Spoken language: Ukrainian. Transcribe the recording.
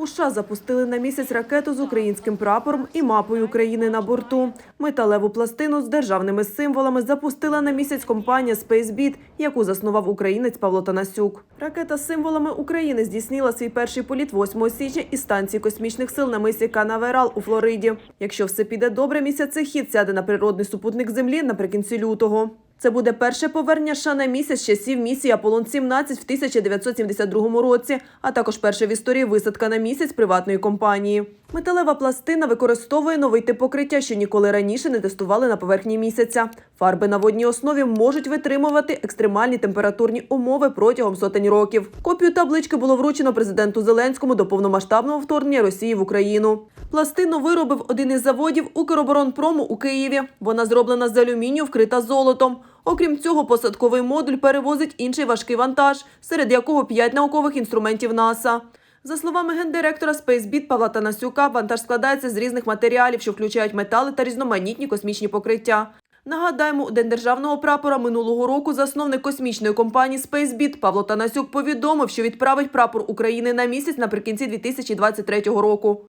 У США запустили на місяць ракету з українським прапором і мапою України на борту. Металеву пластину з державними символами запустила на місяць компанія SpaceBit, яку заснував українець Павло Танасюк. Ракета з символами України здійснила свій перший політ 8 січня із станції космічних сил на мисі Канаверал у Флориді. Якщо все піде добре, місяцехід сяде на природний супутник Землі наприкінці лютого. Це буде перше повернення США на місяць часів місії Аполлон-17 в 1972 році, а також перша в історії висадка на місяць приватної компанії. Металева пластина використовує новий тип покриття, що ніколи раніше не тестували на поверхні місяця. Фарби на водній основі можуть витримувати екстремальні температурні умови протягом сотень років. Копію таблички було вручено президенту Зеленському до повномасштабного вторгнення Росії в Україну. Пластину виробив один із заводів Укроборонпрому у Києві. Вона зроблена з алюмінію, вкрита золотом. Окрім цього, посадковий модуль перевозить інший важкий вантаж, серед якого п'ять наукових інструментів НАСА. За словами гендиректора SpaceBit Павла Танасюка, вантаж складається з різних матеріалів, що включають метали та різноманітні космічні покриття. Нагадаємо, у День державного прапора минулого року засновник космічної компанії SpaceBit Павло Танасюк повідомив, що відправить прапор України на місяць наприкінці 2023 року.